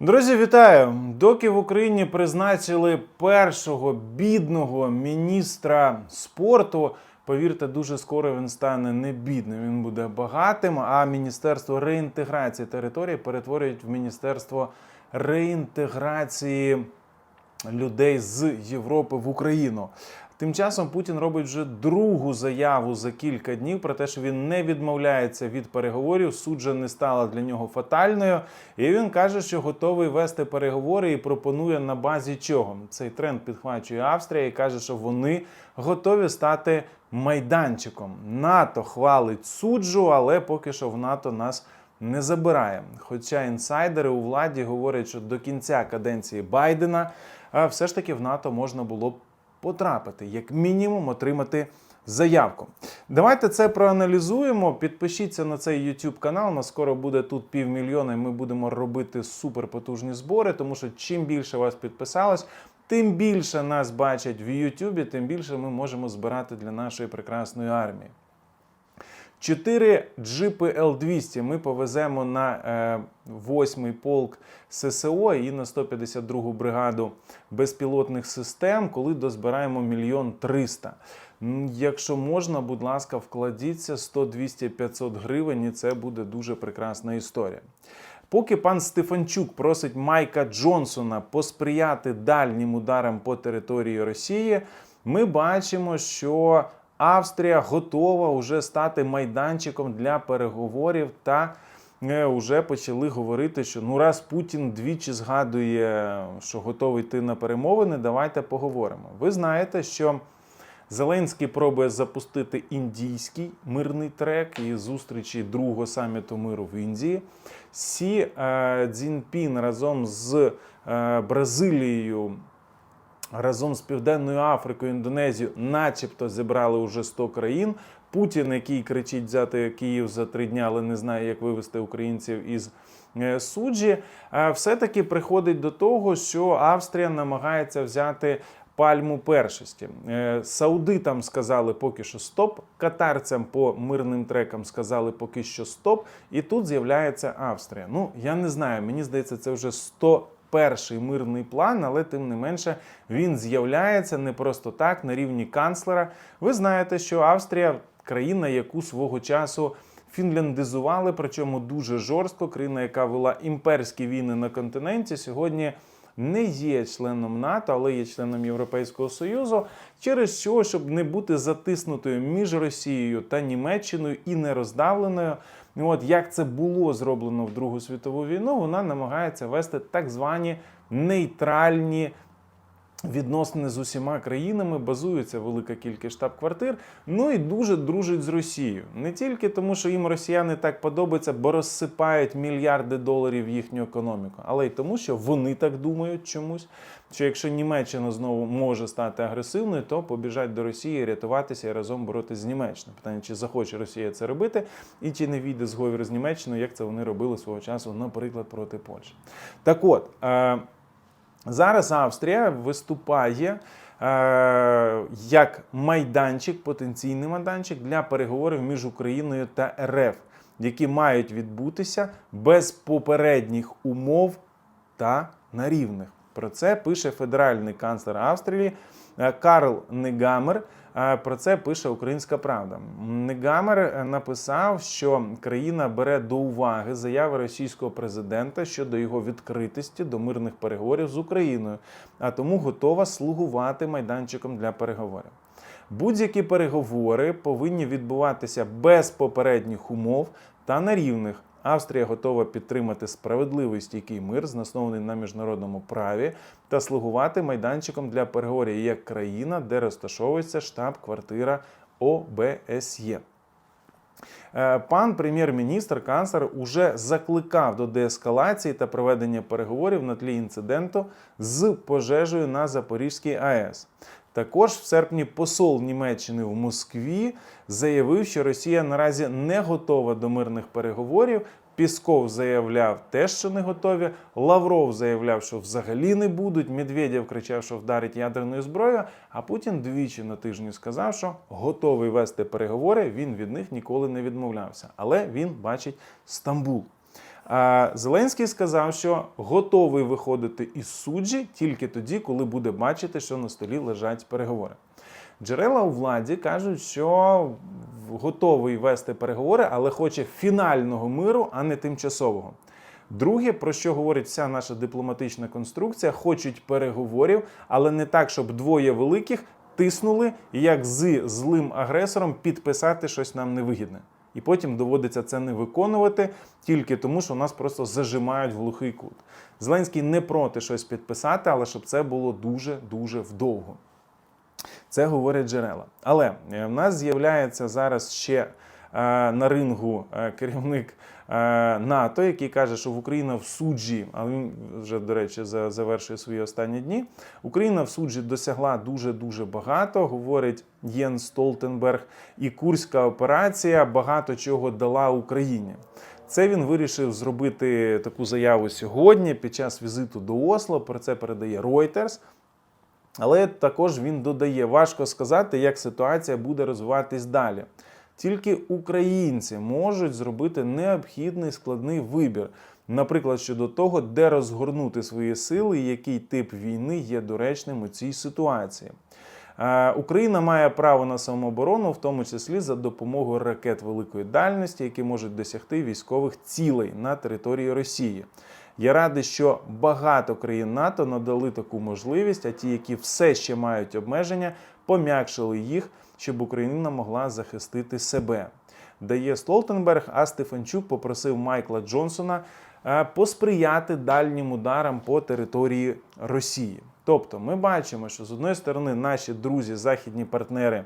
Друзі, вітаю! Доки в Україні призначили першого бідного міністра спорту. Повірте, дуже скоро він стане не бідним, він буде багатим. А міністерство реінтеграції території перетворюють в міністерство реінтеграції людей з Європи в Україну. Тим часом Путін робить вже другу заяву за кілька днів про те, що він не відмовляється від переговорів. Суджа не стала для нього фатальною, і він каже, що готовий вести переговори і пропонує на базі чого. Цей тренд підхвачує Австрія і каже, що вони готові стати майданчиком. НАТО хвалить суджу, але поки що в НАТО нас не забирає. Хоча інсайдери у владі говорять, що до кінця каденції Байдена все ж таки в НАТО можна було б потрапити, як мінімум отримати заявку. Давайте це проаналізуємо. Підпишіться на цей YouTube канал. Нас скоро буде тут півмільйона, і ми будемо робити суперпотужні збори, тому що чим більше вас підписалось, тим більше нас бачать в Ютубі, тим більше ми можемо збирати для нашої прекрасної армії. Чотири джипи Л-200 ми повеземо на е, 8-й полк ССО і на 152-гу бригаду безпілотних систем, коли дозбираємо мільйон триста. М, Якщо можна, будь ласка, вкладіться 100, 200, 500 гривень, і це буде дуже прекрасна історія. Поки пан Стефанчук просить Майка Джонсона посприяти дальнім ударам по території Росії, ми бачимо, що Австрія готова вже стати майданчиком для переговорів та вже почали говорити, що ну раз Путін двічі згадує, що готовий йти на перемовини, давайте поговоримо. Ви знаєте, що Зеленський пробує запустити індійський мирний трек і зустрічі другого саміту миру в Індії. Сі е, Цзіньпін разом з е, Бразилією разом з Південною Африкою, Індонезією, начебто зібрали уже 100 країн. Путін, який кричить взяти Київ за три дні, але не знає, як вивести українців із е, суджі, е, все-таки приходить до того, що Австрія намагається взяти. Пальму першості Е, саудитам сказали поки що стоп. Катарцям по мирним трекам сказали поки що стоп. І тут з'являється Австрія. Ну я не знаю. Мені здається, це вже 100 перший мирний план, але тим не менше він з'являється не просто так на рівні канцлера. Ви знаєте, що Австрія країна, яку свого часу фінляндизували, причому дуже жорстко. Країна, яка вела імперські війни на континенті, сьогодні. Не є членом НАТО, але є членом Європейського Союзу, через що, щоб не бути затиснутою між Росією та Німеччиною і не роздавленою. От як це було зроблено в Другу світову війну, вона намагається вести так звані нейтральні. Відносини з усіма країнами базується велика кількість штаб-квартир. Ну і дуже дружить з Росією. Не тільки тому, що їм росіяни так подобаються, бо розсипають мільярди доларів їхню економіку, але й тому, що вони так думають чомусь. Що якщо Німеччина знову може стати агресивною, то побіжать до Росії рятуватися і разом боротися з Німеччиною. Питання, чи захоче Росія це робити, і чи не війде зговір з Німеччиною, як це вони робили свого часу, наприклад, проти Польщі. Так от. Зараз Австрія виступає е, як майданчик, потенційний майданчик для переговорів між Україною та РФ, які мають відбутися без попередніх умов та на рівних. Про це пише федеральний канцлер Австрії е, Карл Негамер. Е, Про це пише Українська Правда. Негамер е, написав, що країна бере до уваги заяви російського президента щодо його відкритості до мирних переговорів з Україною, а тому готова слугувати майданчиком для переговорів. Будь-які переговори повинні відбуватися без попередніх умов та на рівних. Австрія готова підтримати справедливий стійкий мир, заснований на міжнародному праві, та слугувати майданчиком для переговорів як країна, де розташовується штаб-квартира ОБСЄ. Е, Пан прем'єр-міністр канцлер уже закликав до деескалації та проведення переговорів на тлі інциденту з пожежею на Запорізькій АЕС. Також в серпні посол Німеччини в Москві заявив, що Росія наразі не готова до мирних переговорів. Пісков заявляв теж, що не готові. Лавров заявляв, що взагалі не будуть. Медведєв кричав, що вдарить ядерною зброєю. А Путін двічі на тижні сказав, що готовий вести переговори. Він від них ніколи не відмовлявся. Але він бачить Стамбул. Зеленський сказав, що готовий виходити із суджі тільки тоді, коли буде бачити, що на столі лежать переговори. Джерела у владі кажуть, що готовий вести переговори, але хоче фінального миру, а не тимчасового. Друге, про що говорить вся наша дипломатична конструкція, хочуть переговорів, але не так, щоб двоє великих тиснули, як з злим агресором підписати щось нам невигідне. І потім доводиться це не виконувати тільки тому, що нас просто зажимають в глухий кут. Зеленський не проти щось підписати, але щоб це було дуже дуже вдовго. Це говорять джерела. Але е, в нас з'являється зараз ще е, на рингу е, керівник НАТО, який каже, що в Україна в суджі, а він вже, до речі, завершує свої останні дні. Україна в суджі досягла дуже дуже багато, говорить Єн Столтенберг, і Курська операція багато чого дала Україні. Це він вирішив зробити таку заяву сьогодні під час візиту до Осло. Про це передає Reuters. Але також він додає, важко сказати, як ситуація буде розвиватись далі. Тільки українці можуть зробити необхідний складний вибір, наприклад, щодо того, де розгорнути свої сили і який тип війни є доречним у цій ситуації. Е, Україна має право на самооборону, в тому числі за допомогою ракет великої дальності, які можуть досягти військових цілей на території Росії. Я радий, що багато країн НАТО надали таку можливість, а ті, які все ще мають обмеження, пом'якшили їх, щоб Україна могла захистити себе. Дає Столтенберг, а Стефанчук попросив Майкла Джонсона е, посприяти дальнім ударам по території Росії. Тобто, ми бачимо, що з одної сторони наші друзі, західні партнери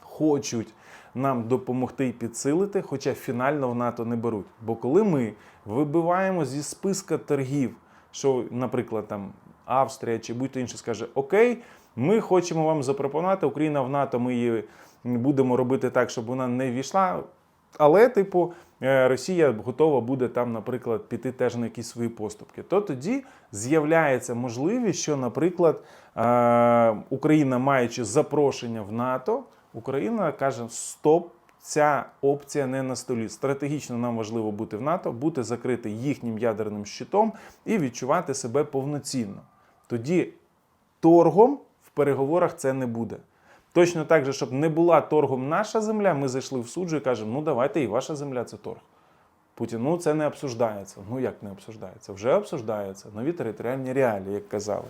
хочуть нам допомогти і підсилити, хоча фінально в НАТО не беруть. Бо коли ми вибиваємо зі списка торгів, що, наприклад, там Австрія чи будь-то інше скаже: Окей, ми хочемо вам запропонувати Україна в НАТО, ми її будемо робити так, щоб вона не війшла. Але, типу, е, Росія готова буде там, наприклад, піти теж на якісь свої поступки. То тоді з'являється можливість, що, наприклад, е, Україна, маючи запрошення в НАТО, Україна каже: Стоп, ця опція не на столі. Стратегічно нам важливо бути в НАТО, бути закрити їхнім ядерним щитом і відчувати себе повноцінно. Тоді торгом в переговорах це не буде. Точно так же, щоб не була торгом наша земля, ми зайшли в суджу і кажемо, ну давайте і ваша земля це торг. Путін, ну це не обсуждається. Ну як не обсуждається? Вже обсуждається. Нові територіальні реалії, як казали.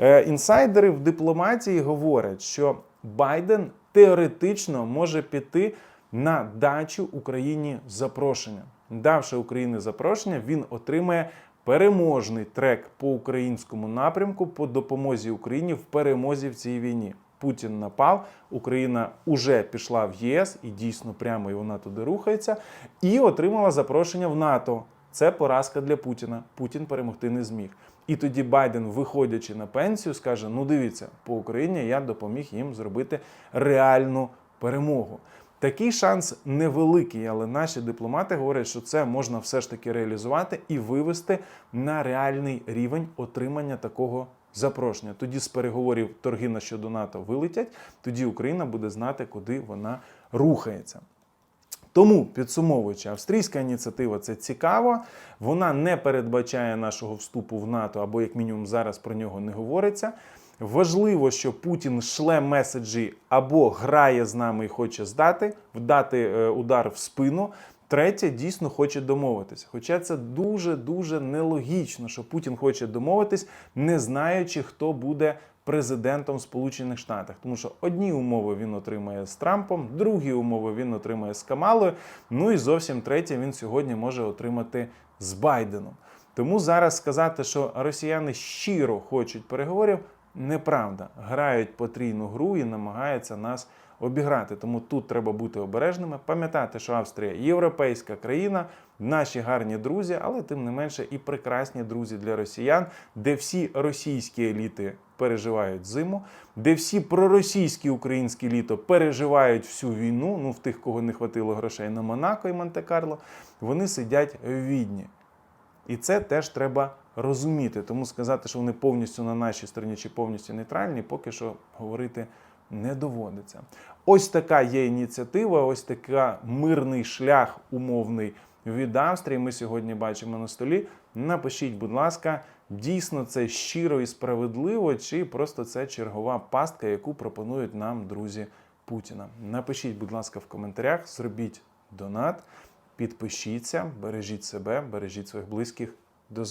Е, інсайдери в дипломатії говорять, що Байден теоретично може піти на дачу Україні запрошення. Давши Україні запрошення, він отримає переможний трек по українському напрямку по допомозі Україні в перемозі в цій війні. Путін напав, Україна уже пішла в ЄС і дійсно прямо і вона туди рухається, і отримала запрошення в НАТО. Це поразка для Путіна. Путін перемогти не зміг. І тоді Байден, виходячи на пенсію, скаже: Ну дивіться, по Україні я допоміг їм зробити реальну перемогу. Такий шанс невеликий, але наші дипломати говорять, що це можна все ж таки реалізувати і вивести на реальний рівень отримання такого запрошення. Тоді з переговорів торги на щодо НАТО вилетять, тоді Україна буде знати, куди вона рухається. Тому, підсумовуючи, австрійська ініціатива це цікаво. Вона не передбачає нашого вступу в НАТО, або як мінімум зараз про нього не говориться. Важливо, що Путін шле меседжі або грає з нами і хоче здати, вдати е, удар в спину. Третє дійсно хоче домовитися. Хоча це дуже дуже нелогічно, що Путін хоче домовитись, не знаючи, хто буде президентом Сполучених Штатів. Тому що одні умови він отримає з Трампом, другі умови він отримає з Камалою. Ну і зовсім третє він сьогодні може отримати з Байденом. Тому зараз сказати, що росіяни щиро хочуть переговорів, неправда. Грають потрійну гру і намагаються нас обіграти. Тому тут треба бути обережними, пам'ятати, що Австрія європейська країна, наші гарні друзі, але тим не менше і прекрасні друзі для росіян, де всі російські еліти переживають зиму, де всі проросійські українські літо переживають всю війну. Ну в тих, кого не хватило грошей на Монако і Монте-Карло, вони сидять в Відні. І це теж треба розуміти. Тому сказати, що вони повністю на нашій стороні чи повністю нейтральні, поки що говорити не доводиться. Ось така є ініціатива, ось така мирний шлях умовний від Австрії. Ми сьогодні бачимо на столі. Напишіть, будь ласка, дійсно це щиро і справедливо, чи просто це чергова пастка, яку пропонують нам друзі Путіна. Напишіть, будь ласка, в коментарях, зробіть донат, підпишіться, бережіть себе, бережіть своїх близьких.